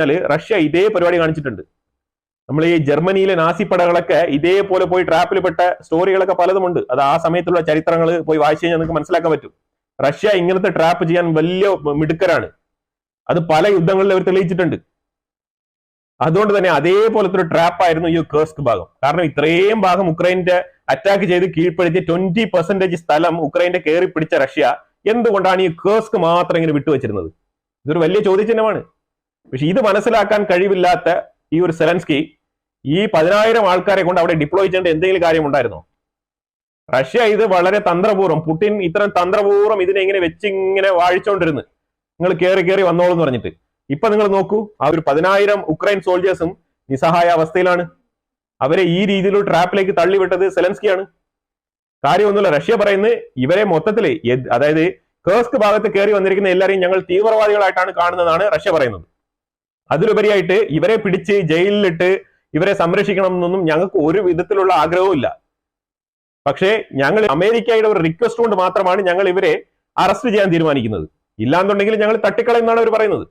പറഞ്ഞാൽ റഷ്യ ഇതേ പരിപാടി കാണിച്ചിട്ടുണ്ട്. നമ്മൾ ഈ ജർമ്മനിയിലെ നാസി പടകളൊക്കെ ഇതേപോലെ പോയി ട്രാപ്പിൽ പെട്ട സ്റ്റോറികളൊക്കെ പലതുമുണ്ട് അത് ആ സമയത്തുള്ള ചരിത്രങ്ങൾ പോയി വായിച്ചു കഴിഞ്ഞാൽ നിങ്ങൾക്ക് മനസ്സിലാക്കാൻ പറ്റും. റഷ്യ ഇങ്ങനത്തെ ട്രാപ്പ് ചെയ്യാൻ വലിയ മിടുക്കരാണ്. അത് പല യുദ്ധങ്ങളിൽ അവർ തെളിയിച്ചിട്ടുണ്ട്. അതുകൊണ്ട് തന്നെ അതേപോലത്തെ ഒരു ട്രാപ്പായിരുന്നു ഈ കേസ്ക് ഭാഗം. കാരണം ഇത്രയും ഭാഗം ഉക്രൈന്റെ അറ്റാക്ക് ചെയ്ത് കീഴ്പ്പെടുത്തി ട്വന്റി പെർസെന്റേജ് സ്ഥലം ഉക്രൈന്റെ കയറി പിടിച്ച റഷ്യ എന്തുകൊണ്ടാണ് ഈ കേസ്ക് മാത്രം ഇങ്ങനെ വിട്ടുവച്ചിരുന്നത്? ഇതൊരു വലിയ ചോദ്യചിഹ്നമാണ്. പക്ഷെ ഇത് മനസ്സിലാക്കാൻ കഴിവില്ലാത്ത ഈ ഒരു സെലൻസ്കി ഈ പതിനായിരം ആൾക്കാരെ കൊണ്ട് അവിടെ ഡിപ്ലോയ് ചെയ്യേണ്ട എന്തെങ്കിലും കാര്യം ഉണ്ടായിരുന്നോ? റഷ്യ ഇത് വളരെ തന്ത്രപൂർവം പുടിൻ ഇത്തരം തന്ത്രപൂർവം ഇതിനെ ഇങ്ങനെ വെച്ച് ഇങ്ങനെ വാഴിച്ചുകൊണ്ടിരുന്നു നിങ്ങൾ കയറി കയറി വന്നോളൂ എന്ന് പറഞ്ഞിട്ട്. ഇപ്പൊ നിങ്ങൾ നോക്കൂ ആ ഒരു പതിനായിരം ഉക്രൈൻ സോൾജേഴ്സും നിസ്സഹായ അവസ്ഥയിലാണ്. അവരെ ഈ രീതിയിലുള്ള ട്രാപ്പിലേക്ക് തള്ളിവിട്ടത് സെലൻസ്കിയാണ്. കാര്യമൊന്നുമില്ല റഷ്യ പറയുന്നത് ഇവരെ മൊത്തത്തിൽ അതായത് കേസ്ക് ഭാഗത്ത് കയറി വന്നിരിക്കുന്ന എല്ലാവരെയും ഞങ്ങൾ തീവ്രവാദികളായിട്ടാണ് കാണുന്നതാണ് റഷ്യ പറയുന്നത്. അതിലുപരിയായിട്ട് ഇവരെ പിടിച്ച് ജയിലിലിട്ട് ഇവരെ സംരക്ഷിക്കണം എന്നൊന്നും ഞങ്ങൾക്ക് ഒരു വിധത്തിലുള്ള ആഗ്രഹവും ഇല്ല. പക്ഷേ ഞങ്ങൾ അമേരിക്കയുടെ ഒരു റിക്വസ്റ്റ് കൊണ്ട് മാത്രമാണ് ഞങ്ങൾ ഇവരെ അറസ്റ്റ് ചെയ്യാൻ തീരുമാനിക്കുന്നത്. ഇല്ലാന്നുണ്ടെങ്കിൽ ഞങ്ങൾ തട്ടിക്കളയെന്നാണ് അവർ പറയുന്നത്.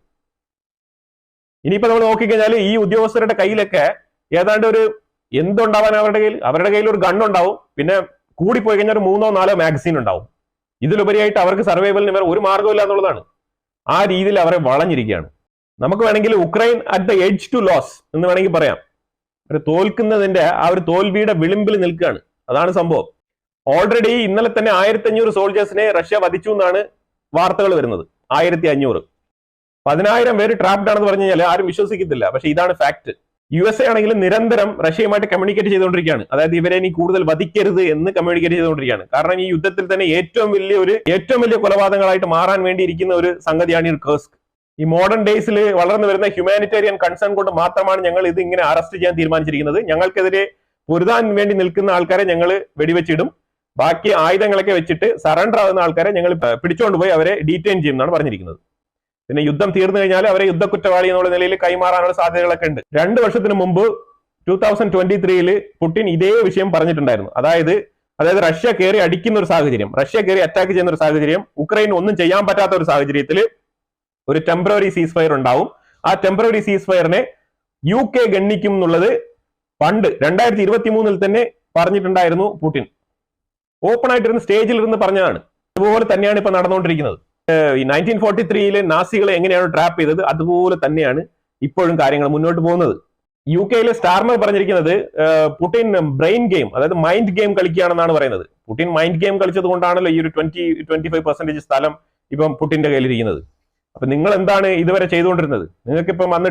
ഇനിയിപ്പോ നമ്മൾ നോക്കിക്കഴിഞ്ഞാൽ ഈ ഉദ്യോഗസ്ഥരുടെ കയ്യിലൊക്കെ ഏതാണ്ട് ഒരു എന്തുണ്ടാവാൻ അവരുടെ കയ്യിൽ അവരുടെ കയ്യിൽ ഒരു ഗണ്ണുണ്ടാവും പിന്നെ കൂടിപ്പോയി കഴിഞ്ഞാൽ ഒരു മൂന്നോ നാലോ മാഗസീൻ ഉണ്ടാവും. ഇതിലുപരിയായിട്ട് അവർക്ക് സർവൈവലിന് ഇവർ ഒരു മാർഗമില്ല എന്നുള്ളതാണ്. ആ രീതിയിൽ അവരെ വളഞ്ഞിരിക്കുകയാണ്. നമുക്ക് വേണമെങ്കിൽ Ukraine at the edge to lose എന്ന് വേണമെങ്കിൽ പറയാം. ഒരു തോൽക്കുന്നതിന്റെ ആ ഒരു തോൽവിയുടെ വിളിമ്പിൽ നിൽക്കുകയാണ്. അതാണ് സംഭവം. ഓൾറെഡി ഇന്നലെ തന്നെ ആയിരത്തി അഞ്ഞൂറ് സോൾജേഴ്സിനെ റഷ്യ വധിച്ചു എന്നാണ് വാർത്തകൾ വരുന്നത്. ആയിരത്തി അഞ്ഞൂറ് പതിനായിരം പേര് ട്രാപ്ഡ് ആണെന്ന് പറഞ്ഞു കഴിഞ്ഞാൽ ആരും വിശ്വസിക്കത്തില്ല. പക്ഷെ ഇതാണ് ഫാക്ട് യു എസ് എ ആണെങ്കിലും നിരന്തരം റഷ്യയുമായിട്ട് കമ്മ്യൂണിക്കേറ്റ് ചെയ്തുകൊണ്ടിരിക്കുകയാണ്. അതായത് ഇവരെ ഇനി കൂടുതൽ വധിക്കരുത് എന്ന് കമ്മ്യൂണിക്കേറ്റ് ചെയ്തുകൊണ്ടിരിക്കുകയാണ്. കാരണം ഈ യുദ്ധത്തിൽ തന്നെ ഏറ്റവും വലിയ ഒരു ഏറ്റവും വലിയ കൊലപാതകങ്ങളായിട്ട് മാറാൻ വേണ്ടിയിരിക്കുന്ന ഒരു സംഗതിയാണ് ഈ കേസ്ക് ഈ മോഡേൺ ഡേയ്സിൽ വളർന്നു വരുന്ന ഹ്യൂമാനിറ്റേറിയൻ കൺസേൺ കൊണ്ട് മാത്രമാണ് ഞങ്ങൾ ഇത് ഇങ്ങനെ അറസ്റ്റ് ചെയ്യാൻ തീരുമാനിച്ചിരിക്കുന്നത്. ഞങ്ങൾക്കെതിരെ പൊരുതാൻ വേണ്ടി നിൽക്കുന്ന ആൾക്കാരെ ഞങ്ങൾ വെടിവെച്ചിടും. ബാക്കി ആയുധങ്ങളൊക്കെ വെച്ചിട്ട് സറണ്ടർ ആകുന്ന ആൾക്കാരെ ഞങ്ങൾ പിടിച്ചുകൊണ്ട് പോയി അവരെ ഡീറ്റെയിൻ ചെയ്യും എന്നാണ് പറഞ്ഞിരിക്കുന്നത്. പിന്നെ യുദ്ധം തീർന്നു കഴിഞ്ഞാൽ അവരെ യുദ്ധ കുറ്റവാളി എന്നുള്ള നിലയിൽ കൈമാറാനുള്ള സാധ്യതകളൊക്കെ ഉണ്ട്. രണ്ട് വർഷത്തിന് മുമ്പ് ടൂ തൗസൻഡ് ട്വന്റി ത്രീയിൽ പുടിൻ ഇതേ വിഷയം പറഞ്ഞിട്ടുണ്ടായിരുന്നു. അതായത് അതായത് റഷ്യ കയറി അടിക്കുന്ന ഒരു സാഹചര്യം റഷ്യ കയറി അറ്റാക്ക് ചെയ്യുന്ന ഒരു സാഹചര്യം ഉക്രൈൻ ഒന്നും ചെയ്യാൻ പറ്റാത്ത ഒരു സാഹചര്യത്തിൽ ഒരു ടെമ്പററി സീസ് ഫയർ ഉണ്ടാവും. ആ ടെമ്പററി സീസ് ഫയറിനെ യു കെ ഗണ്ണിക്കും എന്നുള്ളത് പണ്ട് രണ്ടായിരത്തി ഇരുപത്തി മൂന്നിൽ തന്നെ പറഞ്ഞിട്ടുണ്ടായിരുന്നു പുടിൻ. ഓപ്പൺ ആയിട്ടിരുന്ന സ്റ്റേജിൽ ഇരുന്ന് പറഞ്ഞതാണ്. അതുപോലെ തന്നെയാണ് ഇപ്പൊ നടന്നുകൊണ്ടിരിക്കുന്നത് ഈ നയന്റീൻ ഫോർട്ടി ത്രീയിലെ നാസികളെ എങ്ങനെയാണ് ട്രാപ്പ് ചെയ്തത്? അതുപോലെ തന്നെയാണ് ഇപ്പോഴും കാര്യങ്ങൾ മുന്നോട്ട് പോകുന്നത്. യു കെയിലെ സ്റ്റാർമർ പറഞ്ഞിരിക്കുന്നത് പുടിൻ ബ്രെയിൻ ഗെയിം അതായത് മൈൻഡ് ഗെയിം കളിക്കുകയാണെന്നാണ് പറയുന്നത്. പുടിൻ മൈൻഡ് ഗെയിം കളിച്ചത് കൊണ്ടാണല്ലോ ഈ ഒരു ട്വന്റി ട്വന്റി ഫൈവ് പെർസെന്റേജ് സ്ഥലം ഇപ്പം പുട്ടിന്റെ കയ്യിലിരിക്കുന്നത്. അപ്പൊ നിങ്ങൾ എന്താണ് ഇതുവരെ ചെയ്തുകൊണ്ടിരുന്നത്? നിങ്ങൾക്ക് ഇപ്പം വന്നിട്ട്